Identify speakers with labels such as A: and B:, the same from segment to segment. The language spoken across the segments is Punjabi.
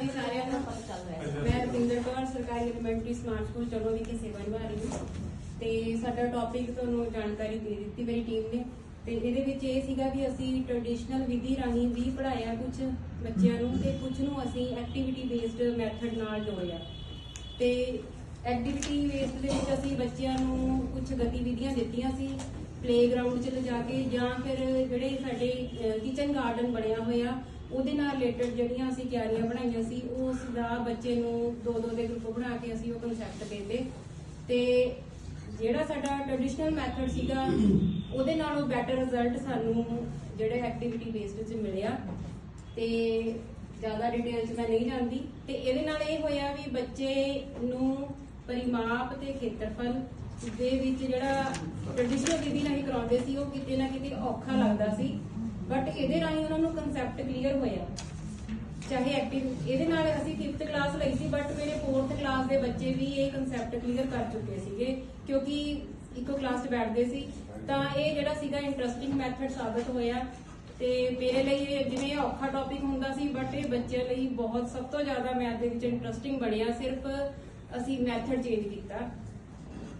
A: ਜੀ ਸਾਰਿਆਂ ਨੂੰ ਮੈਂ ਰਵਿੰਦਰ ਕੌਰ ਸਰਕਾਰੀ ਐਲੀਮੈਂਟਰੀ ਸਮਾਰਟ ਸਕੂਲ ਚਲੋ ਵਿਖੇ ਸੇਵਾ ਨਿਭਾ ਰਹੀ ਹਾਂ। ਤੇ ਸਾਡਾ ਟੌਪਿਕ ਤੁਹਾਨੂੰ ਜਾਣਕਾਰੀ ਦੇ ਦਿੱਤੀ ਮੇਰੀ ਟੀਮ ਨੇ। ਤੇ ਇਹਦੇ ਵਿੱਚ ਇਹ ਸੀਗਾ ਵੀ ਅਸੀਂ ਟ੍ਰੈਡੀਸ਼ਨਲ ਵਿਧੀ ਰਾਹੀਂ ਵੀ ਪੜਾਇਆ ਕੁਝ ਬੱਚਿਆਂ ਨੂੰ ਤੇ ਕੁਝ ਨੂੰ ਅਸੀਂ ਐਕਟੀਵਿਟੀ ਬੇਸਡ ਮੈਥਡ ਨਾਲ ਜੋੜਿਆ। ਤੇ ਐਕਟੀਵਿਟੀ ਬੇਸਡ ਦੇ ਵਿੱਚ ਅਸੀਂ ਬੱਚਿਆਂ ਨੂੰ ਕੁਝ ਗਤੀਵਿਧੀਆਂ ਦਿੱਤੀਆਂ ਸੀ ਪਲੇਗਰਾਉਂਡ 'ਚ ਲਿਜਾ ਕੇ ਜਾਂ ਫਿਰ ਜਿਹੜੇ ਸਾਡੇ ਕਿਚਨ ਗਾਰਡਨ ਬਣਿਆ ਹੋਇਆ ਉਹਦੇ ਨਾਲ ਰਿਲੇਟਡ ਜਿਹੜੀਆਂ ਅਸੀਂ ਕਿਆਰੀਆਂ ਬਣਾਈਆਂ ਸੀ ਉਸ ਦਾ ਬੱਚੇ ਨੂੰ ਦੋ ਦੋ ਦੇ ਗਰੁੱਪ ਬਣਾ ਕੇ ਅਸੀਂ ਉਹ ਕਨਸੈਪਟ ਦਿੱਤੇ ਤੇ ਜਿਹੜਾ ਸਾਡਾ ਟ੍ਰੈਡੀਸ਼ਨਲ ਮੈਥਡ ਸੀਗਾ, ਉਹਦੇ ਨਾਲੋਂ ਬੈਟਰ ਰਿਜ਼ਲਟ ਸਾਨੂੰ ਜਿਹੜੇ ਐਕਟੀਵਿਟੀ ਬੇਸਡ 'ਚ ਮਿਲਿਆ। ਤੇ ਜ਼ਿਆਦਾ ਡਿਟੇਲ 'ਚ ਮੈਂ ਨਹੀਂ ਜਾਂਦੀ ਤੇ ਇਹਦੇ ਨਾਲ ਇਹ ਹੋਇਆ ਵੀ ਬੱਚੇ ਨੂੰ ਪਰਿਮਾਪ ਤੇ ਖੇਤਰਫਲ ਦੇ ਵਿੱਚ ਜਿਹੜਾ ਟ੍ਰੈਡੀਸ਼ਨਲ ਵਿਧੀ ਨਾਲ ਹੀ ਕਰਾਉਂਦੇ ਸੀ, ਉਹ ਕਿਤੇ ਨਾ ਕਿਤੇ ਔਖਾ ਲੱਗਦਾ ਸੀ। ਬਟ ਇਹਦੇ ਰਾਹੀਂ ਉਹਨਾਂ ਨੂੰ ਕਨਸੈਪਟ ਚਾਹੇ ਐਕਟਿਵ ਇਹਦੇ ਨਾਲ ਅਸੀਂ 5th ਕਲਾਸ ਲਈ ਸੀ ਬਟ ਮੇਰੇ 4th ਕਲਾਸ ਦੇ ਬੱਚੇ ਵੀ ਇਹ ਕਨਸੈਪਟ ਕਲੀਅਰ ਕਰ ਚੁੱਕੇ ਸੀਗੇ, ਕਿਉਂਕਿ ਇੱਕੋ ਕਲਾਸ 'ਚ ਬੈਠਦੇ ਸੀ। ਤਾਂ ਇਹ ਜਿਹੜਾ ਸੀਗਾ ਇੰਟਰਸਟਿੰਗ ਮੈਥਡ ਸਾਬਤ ਹੋਇਆ ਤੇ ਮੇਰੇ ਲਈ ਇਹ ਜਿਵੇਂ ਔਖਾ ਟੌਪਿਕ ਹੁੰਦਾ ਸੀ ਬਟ ਇਹ ਬੱਚਿਆਂ ਲਈ ਬਹੁਤ, ਸਭ ਤੋਂ ਜ਼ਿਆਦਾ ਮੈਥ ਦੇ ਵਿੱਚ ਇੰਟਰਸਟਿੰਗ ਬਣਿਆ, ਸਿਰਫ ਅਸੀਂ ਮੈਥਡ ਚੇਂਜ ਕੀਤਾ।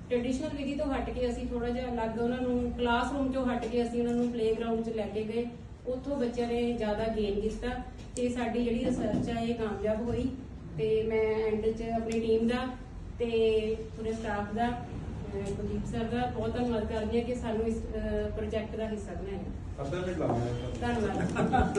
A: ਟ੍ਰੈਡੀਸ਼ਨਲ ਵਿਧੀ ਤੋਂ ਹਟ ਕੇ ਅਸੀਂ ਥੋੜਾ ਜਿਹਾ ਅਲੱਗ ਉਹਨਾਂ ਨੂੰ ਕਲਾਸਰੂਮ ਚੋਂ ਹਟ ਕੇ ਅਸੀਂ ਉਹਨਾਂ ਨੂੰ ਪਲੇਗਰਾਉਂਡ 'ਚ ਲੈ ਕੇ ਗਏ। ਉੱਥੋਂ ਬੱਚਿਆਂ ਨੇ ਜ਼ਿਆਦਾ ਗੇਨ ਕੀਤਾ ਤੇ ਸਾਡੀ ਜਿਹੜੀ ਰਿਸਰਚ ਆ ਇਹ ਕਾਮਯਾਬ ਹੋਈ ਤੇ ਮੈਂ ਐਂਡ 'ਚ ਆਪਣੀ ਟੀਮ ਦਾ ਤੇ ਪੂਰੇ ਸਟਾਫ ਦਾ ਕੁਲਦੀਪ ਸਰ ਦਾ ਬਹੁਤ ਧੰਨਵਾਦ ਕਰਦੀ ਹਾਂ ਕਿ ਸਾਨੂੰ ਇਸ ਪ੍ਰੋਜੈਕਟ ਦਾ ਹਿੱਸਾ ਬਣਾਇਆ। ਧੰਨਵਾਦ।